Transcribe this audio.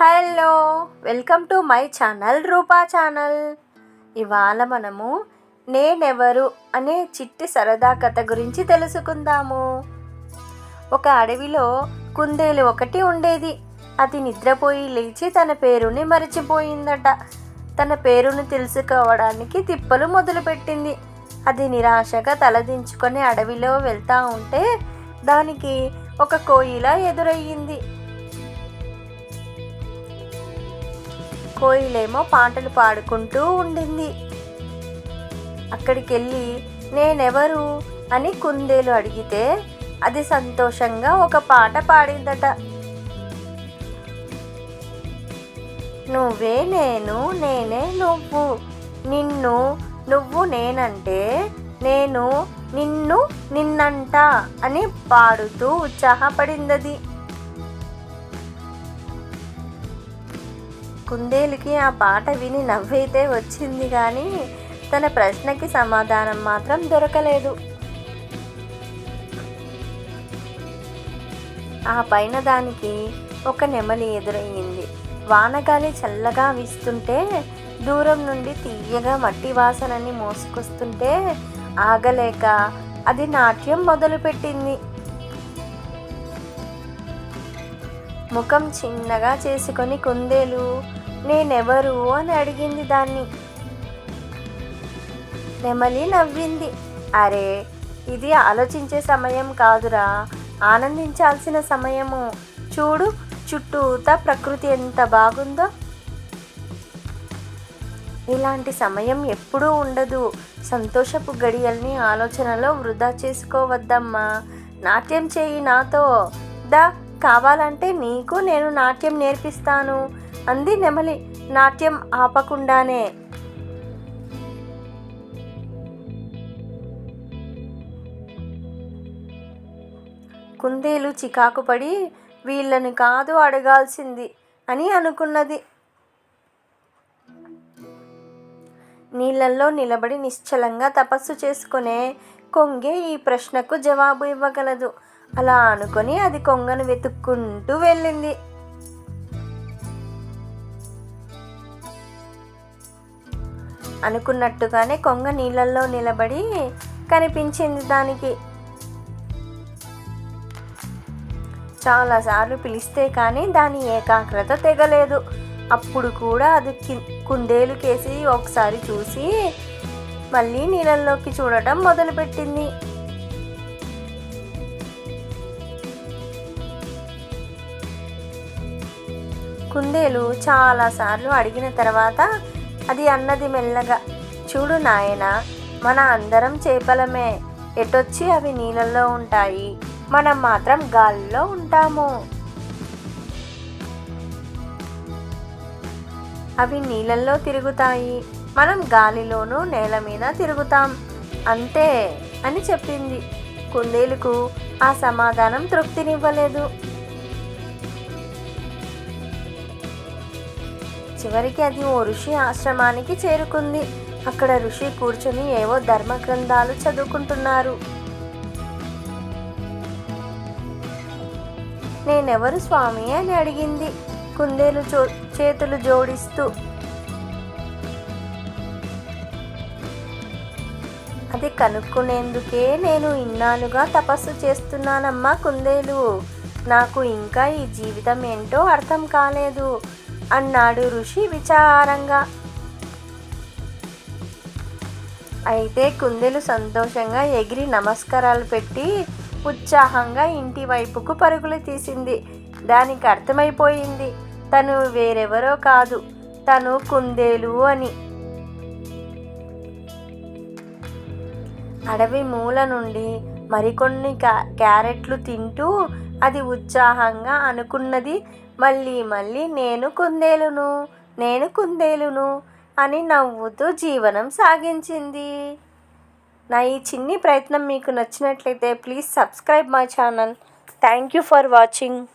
Hello welcome to my channel Rupa channel. ఇవాళ మనము నేనెవరు అనే చిట్టి సరదా కథ గురించి తెలుసుకుందాము. ఒక అడవిలో కుందేలు ఒకటి ఉండేది. అది నిద్రపోయి లేచి తన పేరుని మరచిపోయిందట. తన పేరును తెలుసుకోవడానికి తిప్పలు మొదలుపెట్టింది. అది నిరాశగా తలదించుకొని అడవిలో వెళ్తా ఉంటే దానికి ఒక కోయిల ఎదురయ్యింది. కోయిలేమో పాటలు పాడుకుంటూ ఉండింది. అక్కడికి వెళ్ళి నేనెవరు? అని కుందేలు అడిగితే అది సంతోషంగా ఒక పాట పాడిందట. నువ్వే నేను నేనే నువ్వు. నిన్ను నువ్వు నేనంటే నేను నిన్ను నిన్నంట అని పాడుతూ ఉత్సాహపడిందది. కుందేలుకి ఆ పాట విని నవ్వైతే వచ్చింది కానీ తన ప్రశ్నకి సమాధానం మాత్రం దొరకలేదు. ఆ పైన దానికి ఒక నెమలి ఎదురయ్యింది. వానగాలి చల్లగా వీస్తుంటే దూరం నుండి తీయగా మట్టి వాసనని మోసుకొస్తుంటే ఆగలేక అది నాట్యం మొదలుపెట్టింది. ముఖం చిన్నగా చేసుకొని కుందేలు నేనెవరు? అని అడిగింది దాన్ని. నెమలి నవ్వింది. అరే ఇది ఆలోచించే సమయం కాదురా. ఆనందించాల్సిన సమయము. చూడు చుట్టూతా ప్రకృతి ఎంత బాగుందో. ఇలాంటి సమయం ఎప్పుడూ ఉండదు. సంతోషపు గడియల్ని ఆలోచనలో వృధా చేసుకోవద్దమ్మా. నాట్యం చేయి నాతో. దా కావాలంటే నీకు నేను నాట్యం నేర్పిస్తాను అంది నెమలి. నాట్యం ఆపకుండానే. కుందేలు చికాకుపడి వీళ్ళని కాదు అడగాల్సింది అని అనుకున్నది. నీళ్ళల్లో నిలబడి నిశ్చలంగా తపస్సు చేసుకునే కొంగే ఈ ప్రశ్నకు జవాబు ఇవ్వగలదు. అలా అనుకొని అది కొంగను వెతుక్కుంటూ వెళ్ళింది. అనుకున్నట్టుగానే కొంగ నీళ్ళల్లో నిలబడి కనిపించింది దానికి. చాలాసార్లు పిలిస్తే కానీ దాని ఏకాగ్రత తెగలేదు. అప్పుడు కూడా అది కుందేలు కేసి ఒకసారి చూసి మళ్ళీ నీళ్ళల్లోకి చూడటం మొదలుపెట్టింది. కుందేలు చాలాసార్లు అడిగిన తర్వాత అది అన్నది మెల్లగా చూడు నాయన మన అందరం చేపలమే. ఎటొచ్చి అవి నీళ్ళల్లో ఉంటాయి? మనం మాత్రం గాలిలో ఉంటాము. అవి నీళ్ళల్లో తిరుగుతాయి. మనం గాలిలోనూ నేల మీద తిరుగుతాం. అంతే అని చెప్పింది. కుందేలుకు ఆ సమాధానం తృప్తినివ్వలేదు. చివరికి అది ఓ ఋషి ఆశ్రమానికి చేరుకుంది. అక్కడ ఋషి కూర్చొని ఏవో ధర్మ గ్రంథాలు చదువుకుంటున్నారు. నేనెవరు స్వామి అని అడిగింది. కుందేలు చో చేతులు జోడిస్తూ అది కనుక్కునేందుకే నేను ఇన్నాళ్ళుగా తపస్సు చేస్తున్నానమ్మా కుందేలు. నాకు ఇంకా ఈ జీవితం ఏంటో అర్థం కాలేదు. అన్నాడు ఋషి విచారంగా. అయితే కుందెలు సంతోషంగా ఎగిరి నమస్కారాలు పెట్టి ఉత్సాహంగా ఇంటి వైపుకు పరుగులు తీసింది. దానికి అర్థమైపోయింది. తను వేరెవరో కాదు. తను కుందేలు అని. అడవి మూల నుండి మరికొన్ని క్యారెట్లు తింటూ అది ఉత్సాహంగా అనుకున్నది. మళ్ళీ మళ్ళీ నేను కుందేలును నేను కుందేలును అని నవ్వుతూ జీవనం సాగించింది. నా ఈ చిన్ని ప్రయత్నం మీకు నచ్చినట్లయితే please subscribe my channel. Thank you for watching.